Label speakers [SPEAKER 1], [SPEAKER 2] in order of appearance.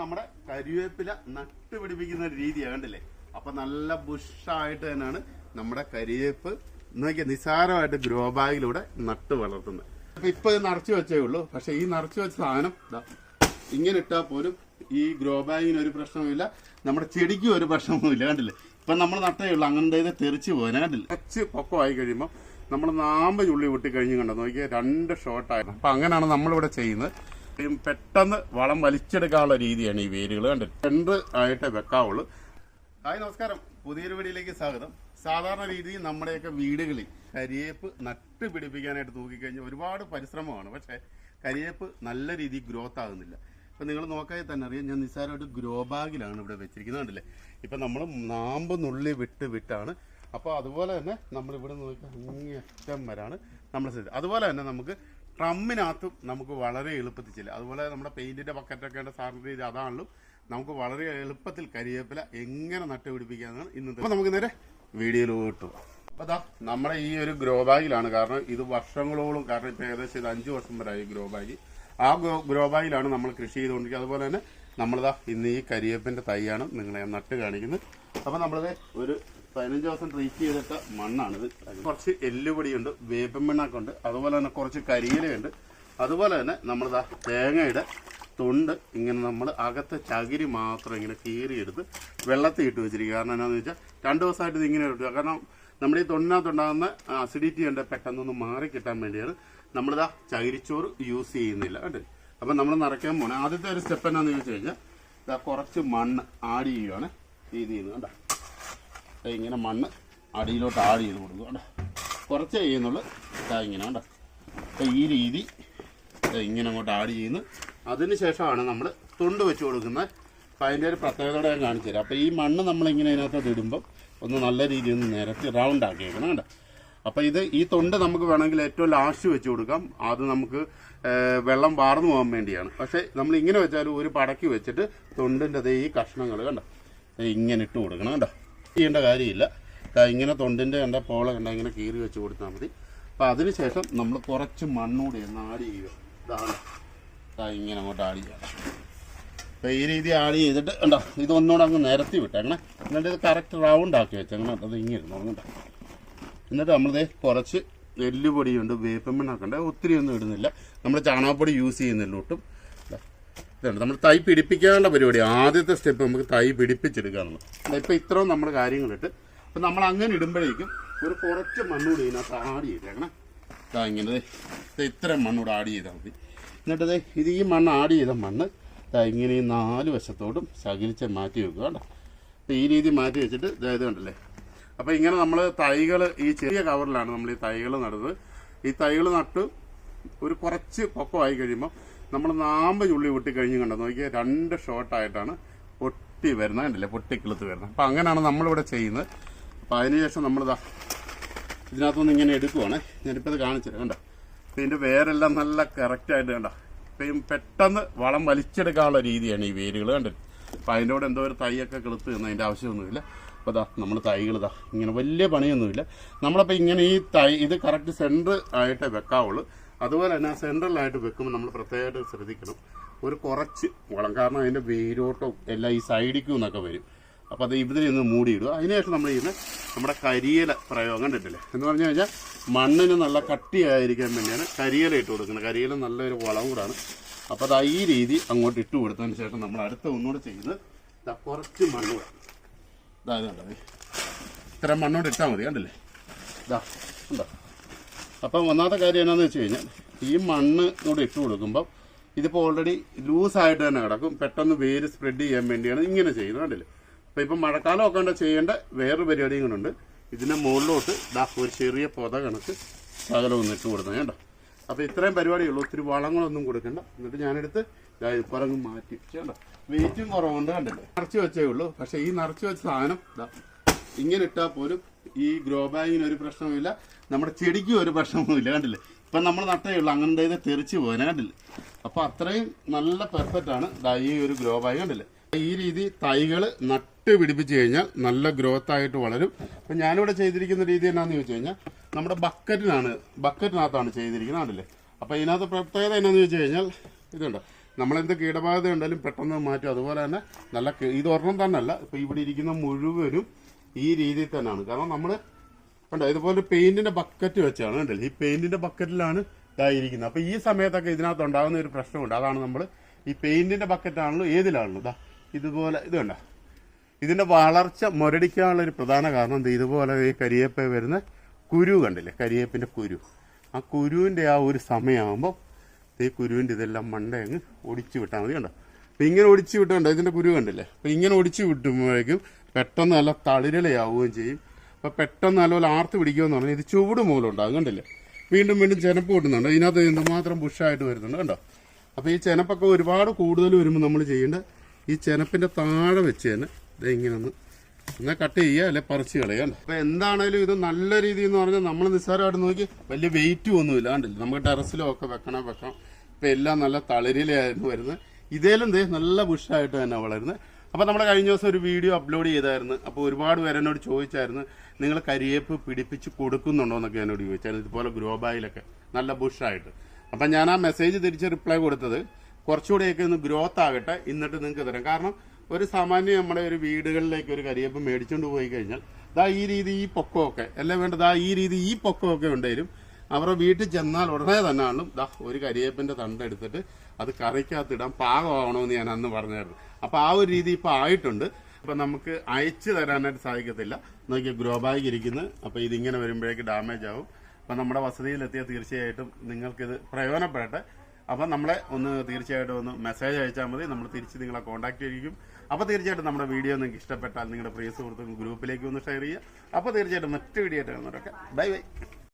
[SPEAKER 1] നമ്മുടെ കരിവേപ്പില നട്ടുപിടിപ്പിക്കുന്ന ഒരു രീതിയാണ് കണ്ടില്ലേ? അപ്പം നല്ല ബുഷായിട്ട് തന്നെയാണ് നമ്മുടെ കരിവേപ്പ് നോക്കിയാൽ നിസാരമായിട്ട് ഗ്രോ ബാഗിലൂടെ നട്ട് വളർത്തുന്നത്. അപ്പം ഇപ്പം ഇത് നിറച്ച് വെച്ചേ ഉള്ളൂ. പക്ഷെ ഈ നിറച്ച് വെച്ച സാധനം ഇങ്ങനെ ഇട്ടാൽ പോലും ഈ ഗ്രോ ബാഗിന് ഒരു പ്രശ്നവുമില്ല. നമ്മുടെ ചെടിക്കും ഒരു പ്രശ്നവുമില്ല കണ്ടില്ലേ? ഇപ്പം നമ്മൾ നട്ടേ ഉള്ളൂ. അങ്ങനത്തെ ഇത് തെറിച്ച് പോകാൻ കണ്ടില്ല? കുറച്ച് പൊക്കമായി കഴിയുമ്പോൾ നമ്മൾ നാമ്പ് ചുള്ളി വിട്ടി കഴിഞ്ഞ് കണ്ടോ? നോക്കിയാൽ രണ്ട് ഷോട്ടായിരുന്നു അപ്പം അങ്ങനെയാണ് നമ്മളിവിടെ ചെയ്യുന്നത്. പെട്ടെന്ന് വളം വലിച്ചെടുക്കാനുള്ള രീതിയാണ് ഈ വേരുകൾ കണ്ടിട്ട് രണ്ട് ആയിട്ട് വെക്കാവുള്ളൂ. ഹായ് നമസ്കാരം. പുതിയൊരു വീഡിയോയിലേക്ക് സ്വാഗതം. സാധാരണ രീതിയിൽ നമ്മുടെയൊക്കെ വീടുകളിൽ കരിയേപ്പ് നട്ട് പിടിപ്പിക്കാനായിട്ട് നോക്കിക്കഴിഞ്ഞാൽ ഒരുപാട് പരിശ്രമമാണ്. പക്ഷേ കരിയേപ്പ് നല്ല രീതിയിൽ ഗ്രോത്ത് ആകുന്നില്ല. ഇപ്പം നിങ്ങൾ നോക്കാതെ തന്നെ അറിയാം ഞാൻ നിസ്സാരമായിട്ട് ഗ്രോ ബാഗിലാണ് ഇവിടെ വെച്ചിരിക്കുന്നത് കണ്ടില്ലേ? ഇപ്പം നമ്മൾ നാമ്പ് നുള്ളി വിട്ട് വിട്ടാണ്. അപ്പോൾ അതുപോലെ തന്നെ നമ്മൾ ഇവിടെ നോക്കി അങ്ങേറ്റം വരാണ് നമ്മൾ അതുപോലെ തന്നെ നമുക്ക് ട്രമ്മിനകത്തും നമുക്ക് വളരെ എളുപ്പത്തിൽ ചെല്ലാം അതുപോലെ നമ്മുടെ പെയിന്റിന്റെ ബക്കറ്റൊക്കെ ഉണ്ട് സാറിന്റെ രീതി അതാണല്ലോ നമുക്ക് വളരെ എളുപ്പത്തിൽ കരിവേപ്പില എങ്ങനെ നട്ടുപിടിപ്പിക്കാന്നാണ് ഇന്നത്തെ അപ്പോൾ നമുക്ക് നേരെ കിട്ടും അപ്പോൾ അതാ നമ്മുടെ ഈ ഒരു ഗ്രോ ബാഗിലാണ് കാരണം ഇത് വർഷങ്ങളോളം കാരണം ഇപ്പോൾ ഏകദേശം ഇത് അഞ്ച് വർഷം വരെ ആയി ഗ്രോ ബാഗ്. ആ ഗ്രോ ബാഗിലാണ് നമ്മൾ കൃഷി ചെയ്തുകൊണ്ടിരിക്കുന്നത്. അതുപോലെ തന്നെ നമ്മളിതാ ഇന്ന് ഈ കരിയേപ്പിന്റെ തൈയാണ് നിങ്ങളെ നട്ട് കാണിക്കുന്നത്. അപ്പോൾ നമ്മളിത് ഒരു പതിനഞ്ച് ദിവസം ട്രീറ്റ് ചെയ്തിട്ട മണ്ണാണിത്. കുറച്ച് എല്ലുപൊടിയുണ്ട് വേപ്പൻ മണ്ണൊക്കെ അതുപോലെ തന്നെ കുറച്ച് കരിയിലുണ്ട് അതുപോലെ തന്നെ നമ്മളിതാ തേങ്ങയുടെ തൊണ്ട് ഇങ്ങനെ നമ്മൾ അകത്തെ ചകിരി മാത്രം ഇങ്ങനെ കീറിയെടുത്ത് വെള്ളത്തിൽ ഇട്ട് വെച്ചിരിക്കുക. കാരണം എന്താണെന്ന് വെച്ചാൽ രണ്ട് ദിവസമായിട്ട് ഇത് ഇങ്ങനെ ഇട്ടു കാരണം നമ്മുടെ ഈ തൊണ്ടിനകത്തുണ്ടാകുന്ന അസിഡിറ്റി ഉണ്ട് പെട്ടെന്നൊന്ന് മാറി കിട്ടാൻ വേണ്ടിയാണ് നമ്മളിതാ ചകിരിച്ചോറ് യൂസ് ചെയ്യുന്നില്ല. കേട്ടോ അപ്പം നമ്മൾ നിറയ്ക്കാൻ പോകണം ആദ്യത്തെ ഒരു സ്റ്റെപ്പ് എന്നാന്ന് ചോദിച്ചു കഴിഞ്ഞാൽ ഇതാ കുറച്ച് മണ്ണ് ആഡ് ചെയ്യുകയാണ് ഇത് ചെയ്യുന്നത് കണ്ടോ? ദേ ഇങ്ങനെ മണ്ണ് അടിയിലോട്ട് ആഡ് ചെയ്ത് കൊടുക്കുക കണ്ടോ? കുറച്ച് ചെയ്യുന്നുള്ളൂ. ഇങ്ങനെ കണ്ടോ? അപ്പം ഈ രീതി ഇങ്ങനെ അങ്ങോട്ട് ആഡ് ചെയ്യുന്നു. അതിന് ശേഷമാണ് നമ്മൾ തൊണ്ട് വെച്ച് കൊടുക്കുന്നത് അപ്പം അതിന്റെ ഒരു പ്രത്യേകതയോടെ ഞാൻ കാണിച്ചു തരാം. അപ്പം ഈ മണ്ണ് നമ്മളിങ്ങനെ ഇതിനകത്തോട്ട് ഇടുമ്പം ഒന്ന് നല്ല രീതിയിൽ ഒന്ന് നിരത്തി റൗണ്ട് ആക്കിയേക്കണം കേട്ടോ അപ്പോൾ ഇത് ഈ തൊണ്ട് നമുക്ക് വേണമെങ്കിൽ ഏറ്റവും ലാസ്റ്റ് വെച്ച് കൊടുക്കാം. അത് നമുക്ക് വെള്ളം വാർന്നു പോകാൻ വേണ്ടിയാണ്. പക്ഷേ നമ്മൾ ഇങ്ങനെ വെച്ചാലും ഒരു പടക്കി വെച്ചിട്ട് തൊണ്ടിന്റെ ഈ കഷ്ണങ്ങൾ കണ്ടോ? ഇങ്ങനെ ഇട്ട് കൊടുക്കണം കണ്ടോ? ചെയ്യേണ്ട കാര്യമില്ല. ഇങ്ങനെ തൊണ്ടിന്റെ കണ്ട പോള കണ്ട ഇങ്ങനെ കീറി വെച്ച് കൊടുത്താൽ മതി. അപ്പം അതിനുശേഷം നമ്മൾ കുറച്ച് മണ്ണൂടി ഒന്ന് ആഡ് ചെയ്യുക. ഇതാണ് ഇങ്ങനെ അങ്ങോട്ട് ആഡ് ചെയ്യുക അപ്പോൾ ഈ രീതി ആഡ് ചെയ്തിട്ട് ഉണ്ടോ ഇതൊന്നുകൂടെ അങ്ങ് നിരത്തി വിട്ടേക്കണേ എന്നിട്ട് ഇത് കറക്റ്റ് റൗണ്ട് ആക്കി വെച്ചേക്കണം അത് ഇങ്ങനെ ഉറങ്ങണ്ട എന്നിട്ട് നമ്മളിത് കുറച്ച് എല്ലുപൊടിയുണ്ട് വേപ്പമണ്ണൊക്കെ ഉണ്ട് ഒത്തിരി ഒന്നും ഇടുന്നില്ല. നമ്മൾ ചാണകപ്പൊടി യൂസ് ചെയ്യുന്നില്ല ഒട്ടും ഇതാണ് നമ്മൾ തൈ പിടിപ്പിക്കാനുള്ള പരിപാടി ആദ്യത്തെ സ്റ്റെപ്പ് നമുക്ക് തൈ പിടിപ്പിച്ചെടുക്കാന്നുള്ളത്. ഇപ്പം ഇത്രയും നമ്മൾ കാര്യങ്ങളിട്ട് അപ്പം നമ്മൾ അങ്ങനെ ഇടുമ്പോഴേക്കും ഒരു കുറച്ച് മണ്ണൂടി ഇതിനകത്ത് ആഡ് ചെയ്തേക്കണം. ഇതാ ഇങ്ങനെ ഇത്രയും മണ്ണൂടെ ആഡ് ചെയ്താൽ മതി. എന്നിട്ട് ഇത് ഈ മണ്ണ് ആഡ് ചെയ്ത മണ്ണ് ഇതാ ഇങ്ങനെ നാല് വശത്തോടും ശകലിച്ച് മാറ്റി വെക്കുക കേട്ടോ. അപ്പം ഈ രീതി മാറ്റി വെച്ചിട്ട് ഇതായത് ഇത് കണ്ടല്ലേ? അപ്പോൾ ഇങ്ങനെ നമ്മൾ തൈകൾ ഈ ചെറിയ കവറിലാണ് നമ്മൾ ഈ തൈകൾ നടുന്നത്. ഈ തൈകൾ നട്ട് ഒരു കുറച്ച് പൊക്കമായി കഴിയുമ്പോൾ നമ്മൾ നാമ്പ് ചുള്ളി പൊട്ടി കഴിഞ്ഞ് കണ്ടോ നോക്കിയാൽ രണ്ട് ഷോട്ടായിട്ടാണ് പൊട്ടി വരുന്നത് കണ്ടില്ലേ? പൊട്ടിക്കിളുത്ത് വരുന്നത്. അപ്പം അങ്ങനെയാണ് നമ്മളിവിടെ ചെയ്യുന്നത്. അപ്പം അതിനുശേഷം നമ്മളിതാ ഇതിനകത്തുനിന്ന് ഇങ്ങനെ എടുക്കുവാണ്. ഞാനിപ്പോൾ ഇത് കാണിച്ചത് കണ്ടോ? അപ്പം ഇതിന്റെ വേരെല്ലാം നല്ല കറക്റ്റായിട്ട് കണ്ടോ? ഇപ്പം പെട്ടെന്ന് വളം വലിച്ചെടുക്കാനുള്ള രീതിയാണ് ഈ വേരുകൾ കണ്ടത്. അപ്പം അതിന്റെ കൂടെ എന്തോ ഒരു തൈയൊക്കെ കിളുത്ത് നിന്ന് അതിന്റെ ആവശ്യമൊന്നുമില്ല. അപ്പോൾ ഇതാ നമ്മൾ തൈകൾ ഇതാ ഇങ്ങനെ വലിയ പണിയൊന്നുമില്ല. നമ്മളപ്പോൾ ഇങ്ങനെ ഈ തൈ ഇത് കറക്റ്റ് സെന്റർ ആയിട്ടേ വെക്കാവുള്ളൂ. അതുപോലെ തന്നെ സെൻട്രലായിട്ട് വെക്കുമ്പോൾ നമ്മൾ പ്രത്യേകമായിട്ട് ശ്രദ്ധിക്കണം. ഒരു കുറച്ച് വളം കാരണം അതിന്റെ വേരോട്ടവും എല്ലാം ഈ സൈഡിക്കും എന്നൊക്കെ വരും. അപ്പോൾ അത് ഇതിനെ ഒന്ന് മൂടിയിടുക അതിനുശേഷം നമ്മൾ ചെയ്യുന്ന നമ്മുടെ കരിയില പ്രയോഗം കണ്ടിട്ടില്ലേ? എന്ന് പറഞ്ഞു കഴിഞ്ഞാൽ മണ്ണിന് നല്ല കട്ടിയായിരിക്കാൻ വേണ്ടിയാണ് കരിയില ഇട്ട് കൊടുക്കുന്നത്. കരിയില നല്ലൊരു വളം കൂടാണ്. അപ്പോൾ അത് ഈ രീതി അങ്ങോട്ട് ഇട്ട് കൊടുത്തതിന് ശേഷം നമ്മൾ അടുത്ത ഒന്നുകൂടെ ചെയ്യുന്നത് കുറച്ച് മണ്ണ് ഇതാ ഇത് കണ്ടോ? ഇത്ര മണ്ണോട് ഇട്ടാൽ മതി. കണ്ടില്ലേ? ഇതാ ഉണ്ടോ അപ്പം ഒന്നാമത്തെ കാര്യം എന്നാന്ന് വെച്ച് കഴിഞ്ഞാൽ ഈ മണ്ണ് കൂടെ ഇട്ട് കൊടുക്കുമ്പോൾ ഇതിപ്പോൾ ഓൾറെഡി ലൂസായിട്ട് തന്നെ കിടക്കും. പെട്ടെന്ന് വേര് സ്പ്രെഡ് ചെയ്യാൻ വേണ്ടിയാണ് ഇങ്ങനെ ചെയ്യുന്നത്. കണ്ടില്ലേ? അപ്പോൾ ഇപ്പം മഴക്കാലമൊക്കെ ഉണ്ട് ചെയ്യേണ്ട വേറൊരു പരിപാടിയും കൂടെ ഇതിന്റെ മുകളിലോട്ട് ദാ ഒരു ചെറിയ പൊത കണക്ക് ശകലം ഒന്ന് ഇട്ട് കൊടുത്തത് കേട്ടോ അപ്പോൾ ഇത്രയും പരിപാടിയുള്ളൂ ഒത്തിരി വളങ്ങളൊന്നും കൊടുക്കണ്ട. എന്നിട്ട് ഞാനെടുത്ത് ദാ ഇപ്പറങ്ങ് മാറ്റി. ചെയ്യണ്ട വെയിറ്റും കുറവുണ്ട് കണ്ടില്ലേ? നിറച്ച് വെച്ചേ ഉള്ളൂ. പക്ഷേ ഈ നിറച്ച് വെച്ച സാധനം ഇങ്ങനെ ഇട്ടാൽ പോലും ഈ ഗ്രോ ബാഗിന് ഒരു പ്രശ്നവുമില്ല. നമ്മുടെ ചെടിക്കും ഒരു പ്രശ്നവുമില്ല കണ്ടില്ലേ? ഇപ്പം നമ്മൾ നട്ടേ ഉള്ളൂ അങ്ങനെ തെറിച്ച് പോകാൻ കണ്ടില്ലേ? അപ്പോൾ അത്രയും നല്ല പെർഫെക്റ്റ് ആണ് ഈ ഒരു ഗ്രോ ബാഗ് കണ്ടില്ലേ? ഈ രീതി തൈകൾ നട്ട് പിടിപ്പിച്ച് കഴിഞ്ഞാൽ നല്ല ഗ്രോത്ത് ആയിട്ട് വളരും. അപ്പം ഞാനിവിടെ ചെയ്തിരിക്കുന്ന രീതി എന്നാന്ന് ചോദിച്ചു കഴിഞ്ഞാൽ നമ്മുടെ ബക്കറ്റിനാണ് ബക്കറ്റിനകത്താണ് ചെയ്തിരിക്കുന്നത് കണ്ടില്ലേ? അപ്പോൾ ഇതിനകത്ത് പ്രത്യേകത എന്നാന്ന് ചോദിച്ചു കഴിഞ്ഞാൽ ഇതുണ്ട്. നമ്മളെന്ത് കീടബാധ ഉണ്ടെങ്കിലും പെട്ടെന്ന് മാറ്റും. അതുപോലെ തന്നെ നല്ല ഇത് ഒരെണ്ണം തന്നെ അല്ല ഇപ്പൊ ഇവിടെ ഇരിക്കുന്ന മുഴുവനും ഈ രീതിയിൽ തന്നെയാണ്. കാരണം നമ്മൾ കണ്ടോ ഇതുപോലെ പെയിന്റിന്റെ ബക്കറ്റ് വെച്ചാണ് കണ്ടല്ലോ? ഈ പെയിന്റിന്റെ ബക്കറ്റിലാണ് ഇതായിരിക്കുന്നത് അപ്പോൾ ഈ സമയത്തൊക്കെ ഇതിനകത്ത് ഉണ്ടാകുന്ന ഒരു പ്രശ്നമുണ്ട്. അതാണ് നമ്മൾ ഈ പെയിന്റിന്റെ ബക്കറ്റാണല്ലോ ഏതിലാണല്ലോ? ഇതാ ഇതുപോലെ ഇത് കണ്ടോ? ഇതിന്റെ വളർച്ച മുരടിക്കാനുള്ള ഒരു പ്രധാന കാരണം എന്താ ഇതുപോലെ ഈ കരിയേപ്പ വരുന്ന കുരു കണ്ടില്ലേ? കരിയേപ്പിന്റെ കുരു. ആ കുരുവിന്റെ ആ ഒരു സമയമാകുമ്പോൾ ഈ കുരുവിന്റെ ഇതെല്ലാം മണ്ടയങ്ങ് ഒടിച്ചു വിട്ടാൽ മതി കണ്ടോ? അപ്പൊ ഇങ്ങനെ ഒടിച്ചു വിട്ടുണ്ടോ ഇതിന്റെ കുരു കണ്ടില്ലേ? അപ്പൊ ഇങ്ങനെ ഒടിച്ചു വിട്ടുമ്പോഴേക്കും പെട്ടെന്ന് നല്ല തളിരലയാവുകയും ചെയ്യും. അപ്പൊ പെട്ടെന്ന് നല്ലപോലെ ആർത്ത് പിടിക്കുമെന്ന് പറഞ്ഞാൽ ഇത് ചുവട് മൂലം ഉണ്ടാകും കണ്ടില്ലേ? വീണ്ടും വീണ്ടും ചെനപ്പ് കിട്ടുന്നുണ്ട്. ഇതിനകത്ത് എന്തുമാത്രം ബുഷായിട്ട് വരുന്നുണ്ട് കണ്ടോ? അപ്പൊ ഈ ചെനപ്പൊക്കെ ഒരുപാട് കൂടുതൽ വരുമ്പോൾ നമ്മൾ ചെയ്യേണ്ട ഈ ചെനപ്പിന്റെ താഴെ വെച്ച് തന്നെ ദേ ഇങ്ങനെ ഒന്ന് എന്നാൽ കട്ട് ചെയ്യുക അല്ലെ പറിച്ച് കളയാം അപ്പൊ എന്താണേലും ഇത് നല്ല രീതി എന്ന് പറഞ്ഞാൽ നമ്മൾ നിസ്സാരമായിട്ട് നോക്കി വലിയ വെയിറ്റും ഒന്നുമില്ല കണ്ടില്ല? നമുക്ക് ടെറസിലും ഒക്കെ വെക്കണം വെക്കാം ഇപ്പൊ എല്ലാം നല്ല തളിരിലായിരുന്നു വരുന്നത്. ഇതേലും ദേ നല്ല ബുഷായിട്ട് തന്നെ വളരുന്നത് അപ്പോൾ നമ്മൾ കഴിഞ്ഞ ദിവസം ഒരു വീഡിയോ അപ്ലോഡ് ചെയ്തായിരുന്നു. അപ്പോൾ ഒരുപാട് പേര് എന്നോട് ചോദിച്ചായിരുന്നു നിങ്ങൾ കരിയേപ്പ് പിടിപ്പിച്ച് കൊടുക്കുന്നുണ്ടോ? എന്നൊക്കെ എന്നോട് ചോദിച്ചായിരുന്നു. ഇതുപോലെ ഗ്രോ ബായിലൊക്കെ നല്ല ബുഷായിട്ട്. അപ്പം ഞാൻ ആ മെസ്സേജ് തിരിച്ച് റിപ്ലൈ കൊടുത്തത് കുറച്ചുകൂടെയൊക്കെ ഒന്ന് ഗ്രോത്ത് ആകട്ടെ എന്നിട്ട് നിങ്ങൾക്ക് തരാം. കാരണം ഒരു സാമാന്യം നമ്മുടെ ഒരു വീടുകളിലേക്ക് ഒരു കരിയേപ്പ് മേടിച്ചുകൊണ്ട് പോയി കഴിഞ്ഞാൽ ദാ ഈ രീതി ഈ പൊക്കമൊക്കെ എല്ലാം വേണ്ട ദാ ഈ രീതി ഈ പൊക്കമൊക്കെ ഉണ്ടെങ്കിലും അവരുടെ വീട്ടിൽ ചെന്നാൽ ഉടനെ തന്നെ ദാ ഒരു കരിയേപ്പിന്റെ തണ്ട് എടുത്തിട്ട് അത് കറിക്കകത്ത് ഇടാൻ പാകമാവണമെന്ന് ഞാൻ അന്ന് പറഞ്ഞായിരുന്നു. അപ്പൊ ആ ഒരു രീതി ഇപ്പൊ ആയിട്ടുണ്ട്. അപ്പൊ നമുക്ക് അയച്ചു തരാനായിട്ട് സാധിക്കത്തില്ല. നോക്കി ഗ്രോ ബാഗ് ഇരിക്കുന്നത് അപ്പൊ ഇതിങ്ങനെ വരുമ്പോഴേക്ക് ഡാമേജ് ആവും. അപ്പൊ നമ്മുടെ വസതിയിലെത്തിയാൽ തീർച്ചയായിട്ടും നിങ്ങൾക്കിത് പ്രയോജനപ്പെടട്ടെ. അപ്പം നമ്മളെ ഒന്ന് തീർച്ചയായിട്ടും ഒന്ന് മെസ്സേജ് അയച്ചാൽ മതി. നമ്മൾ തിരിച്ച് നിങ്ങളെ കോൺടാക്ട് ചെയ്യും അപ്പോൾ തീർച്ചയായിട്ടും നമ്മുടെ വീഡിയോ നിങ്ങൾക്ക് ഇഷ്ടപ്പെട്ടാൽ നിങ്ങളുടെ പ്രിയ സുഹൃത്തുക്കൾ ഗ്രൂപ്പിലേക്ക് ഒന്ന് ഷെയർ ചെയ്യുക. അപ്പോൾ തീർച്ചയായിട്ടും മറ്റു വീഡിയോ ആയിട്ട് കാണുന്നവരൊക്കെ. Bye bye